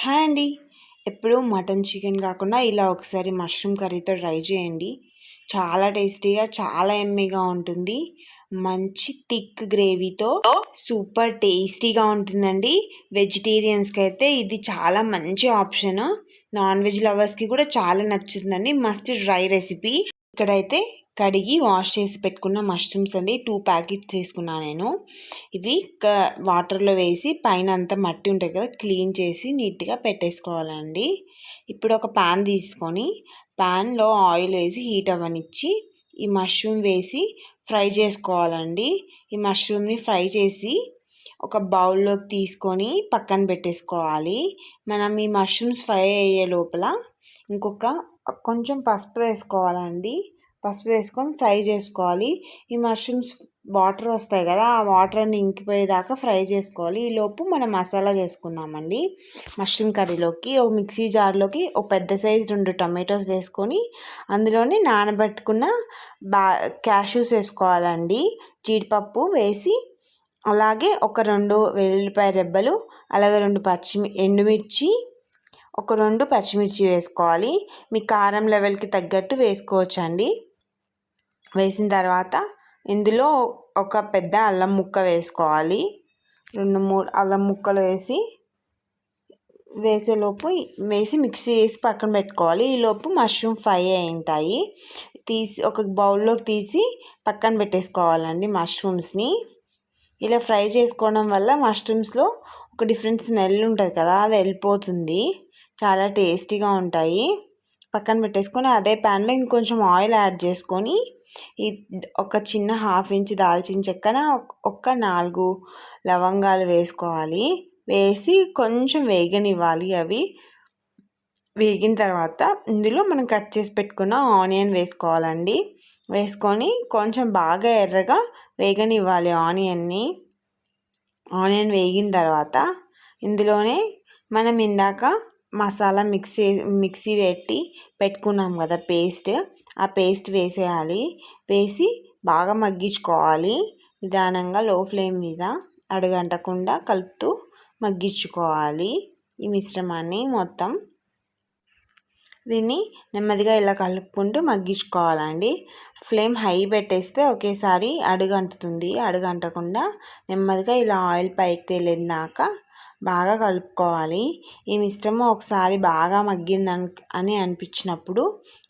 Hi అండి. ఎప్పుడూ mutton chicken కాకుండా ఇలా ఒకసారి మష్రూమ్ కర్రీతో ట్రై చేయండి. చాలా టేస్టీగా చాలా ఎమ్మీగా ఉంటుంది. మంచి థిక్ గ్రేవీతో సూపర్ టేస్టీగా ఉంటుందండి. వెజిటేరియన్స్కి అయితే ఇది చాలా మంచి ఆప్షన్. నాన్ వెజ్ లవర్స్కి కూడా చాలా నచ్చుతుందండి. Must dry recipe. ఇక్కడైతే కడిగి వాష్ చేసి పెట్టుకున్న మష్రూమ్స్ అండి. టూ ప్యాకెట్స్ తీసుకున్నాను నేను. ఇవి వాటర్లో వేసి పైన అంతా మట్టి ఉంటుంది కదా క్లీన్ చేసి నీట్గా పెట్టేసుకోవాలండి. ఇప్పుడు ఒక ప్యాన్ తీసుకొని ప్యాన్లో ఆయిల్ వేసి హీట్ అవ్వనిచ్చి ఈ మష్రూమ్ వేసి ఫ్రై చేసుకోవాలండి. ఈ మష్రూమ్ని ఫ్రై చేసి ఒక బౌల్లోకి తీసుకొని పక్కన పెట్టేసుకోవాలి. మనం ఈ మష్రూమ్స్ ఫ్రై అయ్యే లోపల ఇంకొక కొంచెం పసుపు వేసుకోవాలండి. పసుపు వేసుకొని ఫ్రై చేసుకోవాలి. ఈ మష్రూమ్స్ వాటర్ వస్తాయి కదా ఆ వాటర్ అన్ని ఇంకిపోయేదాకా ఫ్రై చేసుకోవాలి. ఈ లోపు మనం మసాలా చేసుకుందామండి. మష్రూమ్ కర్రీలోకి ఒక మిక్సీ జార్లోకి ఒక పెద్ద సైజు రెండు టమాటోస్ వేసుకొని అందులోనే నానబెట్టుకున్న బా క్యాష్యూస్ వేసుకోవాలండి. జీడిపప్పు వేసి అలాగే ఒక రెండు వెల్లుల్లిపాయ రెబ్బలు అలాగే రెండు పచ్చిమి ఎండుమిర్చి ఒక రెండు పచ్చిమిర్చి వేసుకోవాలి. మీ కారం లెవెల్కి తగ్గట్టు వేసుకోవచ్చు అండి వేసిన తర్వాత ఇందులో ఒక పెద్ద అల్లం ముక్క వేసుకోవాలి. రెండు మూడు అల్లం ముక్కలు వేసి వేసేలోపు వేసి మిక్సీ చేసి పక్కన పెట్టుకోవాలి. ఈలోపు మష్రూమ్ ఫ్రై అయింటాయి తీసి ఒక బౌల్లోకి తీసి పక్కన పెట్టేసుకోవాలండి మష్రూమ్స్ని. ఇలా ఫ్రై చేసుకోవడం వల్ల మష్రూమ్స్లో ఒక డిఫరెంట్ స్మెల్ ఉంటుంది కదా అది వెళ్ళిపోతుంది. చాలా టేస్టీగా ఉంటాయి. పక్కన పెట్టేసుకొని అదే ప్యాన్లో ఇంకొంచెం ఆయిల్ యాడ్ చేసుకొని ఈ ఒక చిన్న హాఫ్ ఇంచ్ దాల్చిన చెక్కన ఒక్క నాలుగు లవంగాలు వేసుకోవాలి. వేసి కొంచెం వేగనివ్వాలి అవి. వేగిన తర్వాత ఇందులో మనం కట్ చేసి పెట్టుకున్న ఆనియన్ వేసుకోవాలండి. వేసుకొని కొంచెం బాగా ఎర్రగా వేగనివ్వాలి ఆనియన్ని. ఆనియన్ వేగిన తర్వాత ఇందులోనే మనం ఇందాక మసాలా మిక్సీ మిక్సీ పెట్టి పెట్టుకున్నాం కదా పేస్ట్. ఆ పేస్ట్ వేసేయాలి. వేసి బాగా మగ్గించుకోవాలి. నిదానంగా లో ఫ్లేమ్ మీద అడుగంటకుండా కలుపుతూ మగ్గించుకోవాలి. ఈ మిశ్రమాన్ని మొత్తం దీన్ని నెమ్మదిగా ఇలా కలుపుకుంటూ మగ్గించుకోవాలండి. ఫ్లేమ్ హై పెట్టేస్తే ఒకేసారి అడుగంటుతుంది. అడుగంటకుండా నెమ్మదిగా ఇలా ఆయిల్ పైకి తేలినాక బాగా కలుపుకోవాలి. ఈ మిశ్రమం ఒకసారి బాగా మగ్గిందని అని అనిపించినప్పుడు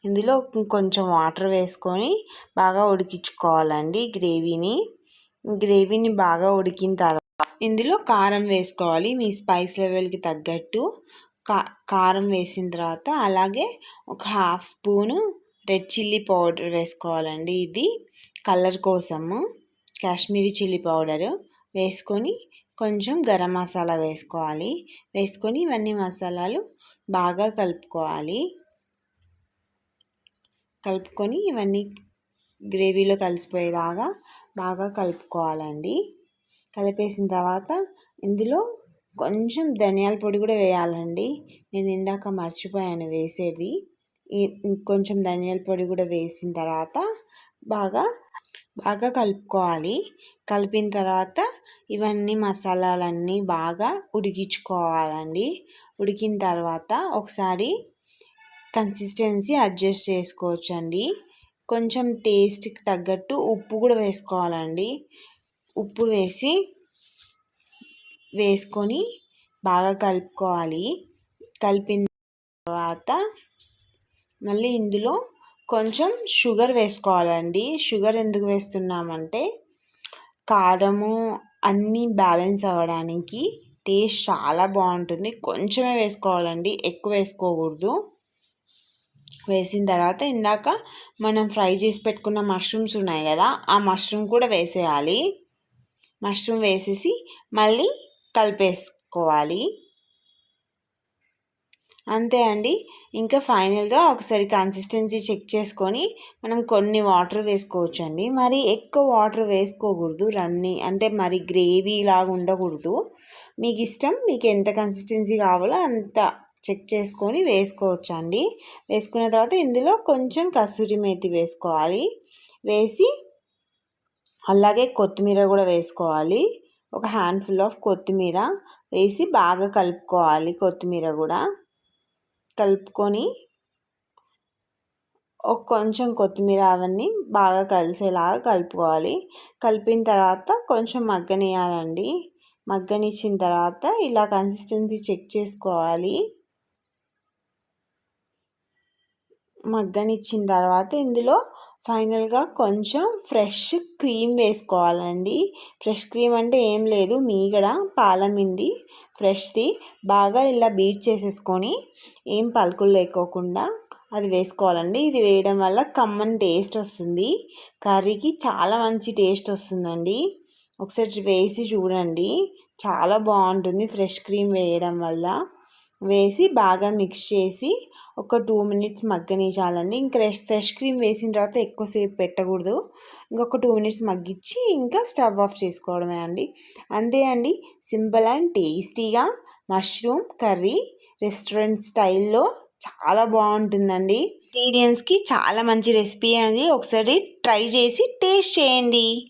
ఇందులో కొంచెం వాటర్ వేసుకొని బాగా ఉడికించుకోవాలండి గ్రేవీని. గ్రేవీని బాగా ఉడికిన తర్వాత ఇందులో కారం వేసుకోవాలి. మీ స్పైస్ లెవెల్కి తగ్గట్టు కా కారం వేసిన తర్వాత అలాగే ఒక half spoon red chilli powder వేసుకోవాలండి ఇది. కలర్ కోసము. కాశ్మీరీ చిల్లీ పౌడరు వేసుకొని కొంచెం గరం మసాలా వేసుకోవాలి. వేసుకొని ఇవన్నీ మసాలాలు బాగా కలుపుకోవాలి. కలుపుకొని ఇవన్నీ గ్రేవీలో కలిసిపోయేలాగా బాగా కలుపుకోవాలండి. కలిపేసిన తర్వాత ఇందులో కొంచెం ధనియాల పొడి కూడా వేయాలండి. నేను ఇందాక మర్చిపోయాను వేసేది. కొంచెం ధనియాల పొడి కూడా వేసిన తర్వాత బాగా బాగా కలుపుకోవాలి. కలిపిన తర్వాత ఇవన్నీ మసాలాలన్నీ బాగా ఉడికించుకోవాలండి. ఉడికిన తర్వాత ఒకసారి కన్సిస్టెన్సీ అడ్జస్ట్ చేసుకోవచ్చండి. కొంచెం టేస్ట్కి తగ్గట్టు ఉప్పు కూడా వేసుకోవాలండి. ఉప్పు వేసి వేసుకొని బాగా కలుపుకోవాలి. కలిపిన తర్వాత మళ్ళీ ఇందులో కొంచెం షుగర్ వేసుకోవాలండి. షుగర్ ఎందుకు వేస్తున్నామంటే కారము అన్నీ బ్యాలెన్స్ అవ్వడానికి టేస్ట్ చాలా బాగుంటుంది. కొంచెమే వేసుకోవాలండి. ఎక్కువ వేసుకోకూడదు. వేసిన తర్వాత ఇందాక మనం ఫ్రై చేసి పెట్టుకున్న మష్రూమ్స్ ఉన్నాయి కదా ఆ మష్రూమ్ కూడా వేసేయాలి. మష్రూమ్ వేసేసి మళ్ళీ కలిపేసుకోవాలి. అంతే అండి. ఇంకా ఫైనల్గా ఒకసారి కన్సిస్టెన్సీ చెక్ చేసుకొని మనం కొన్ని వాటర్ వేసుకోవచ్చు అండి మరి ఎక్కువ వాటర్ వేసుకోకూడదు రన్ని అంటే మరి గ్రేవీ లాగా ఉండకూడదు. మీకు ఇష్టం మీకు ఎంత కన్సిస్టెన్సీ కావాలో అంత చెక్ చేసుకొని వేసుకోవచ్చు అండి వేసుకున్న తర్వాత ఇందులో కొంచెం కసూరి మేతి వేసుకోవాలి. వేసి అలాగే కొత్తిమీర కూడా వేసుకోవాలి. ఒక హ్యాండ్ఫుల్ ఆఫ్ కొత్తిమీర వేసి బాగా కలుపుకోవాలి కొత్తిమీర కూడా. కలుపుకొని ఒక కొంచెం కొత్తిమీర అవన్నీ బాగా కలిసేలాగా కలుపుకోవాలి. కలిపిన తర్వాత కొంచెం మగ్గనియాలండి మగ్గనిచ్చిన తర్వాత ఇలా కన్సిస్టెన్సీ చెక్ చేసుకోవాలి. మగ్గనిచ్చిన తర్వాత ఇందులో ఫైనల్గా కొంచెం ఫ్రెష్ క్రీమ్ వేసుకోవాలండి. ఫ్రెష్ క్రీమ్ అంటే ఏం లేదు మీగడ పాలమింది ఫ్రెష్ది. బాగా ఇలా బీట్ చేసేసుకొని ఏం పలుకులు లేకోకుండా అది వేసుకోవాలండి. ఇది వేయడం వల్ల కమ్మని టేస్ట్ వస్తుంది. కర్రీకి చాలా మంచి టేస్ట్ వస్తుందండి. ఒకసారి వేసి చూడండి. చాలా బాగుంటుంది ఫ్రెష్ క్రీమ్ వేయడం వల్ల. వేసి బాగా మిక్స్ చేసి ఒక టూ మినిట్స్ మగ్గనించాలండి ఇంకా ఫ్రెష్ క్రీమ్ వేసిన తర్వాత ఎక్కువసేపు పెట్టకూడదు. ఇంకొక టూ మినిట్స్ మగ్గించి ఇంకా స్టవ్ ఆఫ్ చేసుకోవడమే అండి. అంతే అండి. సింపుల్ అండ్ టేస్టీగా మష్రూమ్ కర్రీ రెస్టారెంట్ స్టైల్లో చాలా బాగుంటుందండి. ఇంగ్రీడియంట్స్కి చాలా మంచి రెసిపీ అండి. ఒకసారి ట్రై చేసి టేస్ట్ చేయండి.